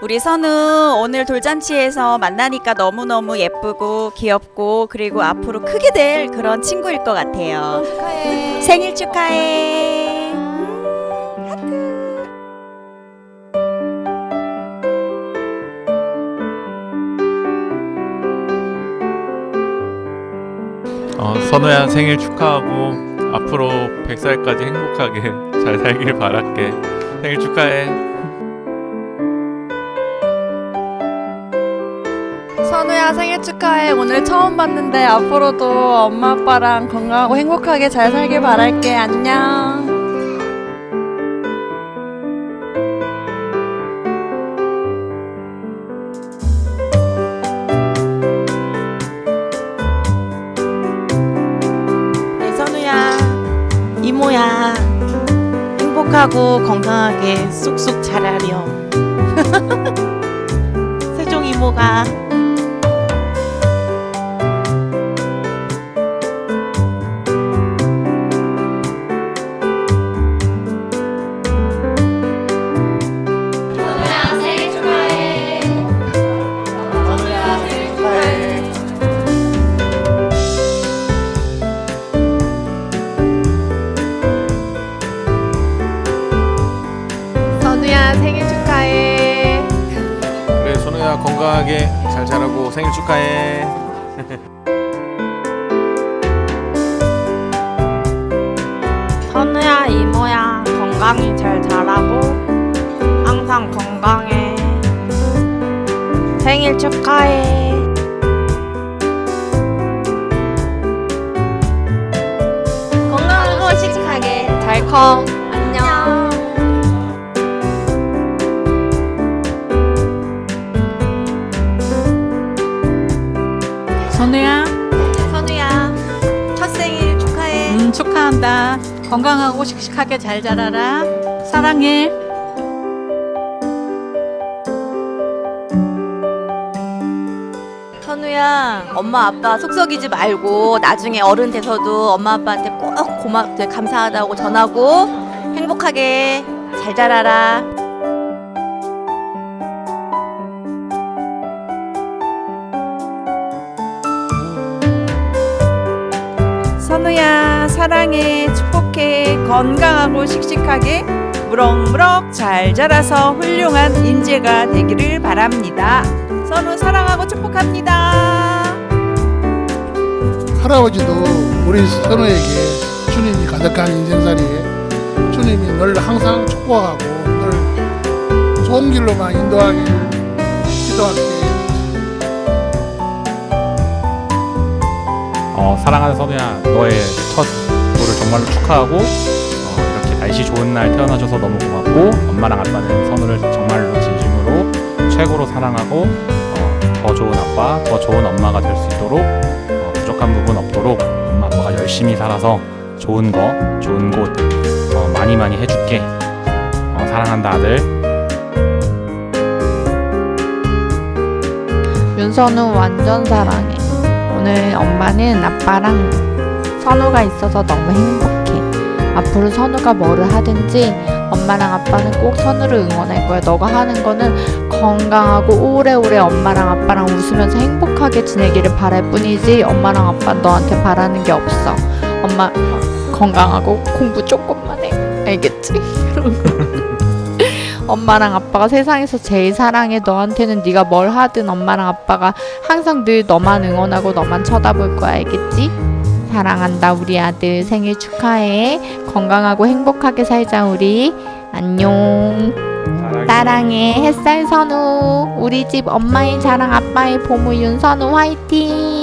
우리 선우 오늘 돌잔치에서 만나니까 너무너무 예쁘고 귀엽고 그리고 앞으로 크게 될 그런 친구일 것 같아요. 축하해. 생일 축하해. 어, 선우야 생일 축하하고 앞으로 100살까지 행복하게 잘 살길 바랄게. 생일 축하해. 선우야 생일 축하해. 오늘 처음 봤는데 앞으로도 엄마 아빠랑 건강하고 행복하게 잘 살길 바랄게. 안녕. 네, 선우야, 이모야, 행복하고 건강하게 쑥쑥 자라렴. 세종 이모가 건강하게 잘 자라고 생일 축하해. 선우야 이모야 건강히 잘 자라고 항상 건강해 생일 축하해 건강하고 씩씩하게 잘 커. 선우야, 선우야 첫 생일 축하해. 음, 축하한다. 건강하고 씩씩하게 잘 자라라. 사랑해. 선우야, 엄마 아빠 속썩이지 말고 나중에 어른 돼서도 엄마 아빠한테 꼭 고맙, 감사하다고 전하고 행복하게 잘 자라라. 사랑해 축복해 건강하고 씩씩하게 무럭무럭 잘 자라서 훌륭한 인재가 되기를 바랍니다. 선우 사랑하고 축복합니다. 할아버지도 우리 선우에게 주님이 가득한 인생살이에 주님이 늘 항상 축복하고 늘 좋은 길로만 인도하길 기도할게. 어, 사랑하는 선우야, 너의 첫 정말로 축하하고 어, 이렇게 날씨 좋은 날 태어나줘서 너무 고맙고 엄마랑 아빠는 선우를 정말로 진심으로 최고로 사랑하고 어, 더 좋은 아빠, 더 좋은 엄마가 될 수 있도록 어, 부족한 부분 없도록 엄마 아빠가 열심히 살아서 좋은 거, 좋은 곳 어, 많이 많이 해줄게. 어, 사랑한다 아들. 윤선우 완전 사랑해 오늘 엄마는 아빠랑 선우가 있어서 너무 행복해. 앞으로 선우가 뭐를 하든지 엄마랑 아빠는 꼭 선우를 응원할 거야. 너가 하는 거는 건강하고 오래오래 엄마랑 아빠랑 웃으면서 행복하게 지내기를 바랄 뿐이지 엄마랑 아빠 너한테 바라는 게 없어. 엄마 건강하고 공부 조금만 해. 알겠지? 엄마랑 아빠가 세상에서 제일 사랑해. 너한테는 네가 뭘 하든 엄마랑 아빠가 항상 늘 너만 응원하고 너만 쳐다볼 거야. 알겠지? 사랑한다 우리 아들. 생일 축하해. 건강하고 행복하게 살자 우리. 안녕. 사랑해. 햇살 선우. 우리 집 엄마의 자랑 아빠의 보물 윤선우 화이팅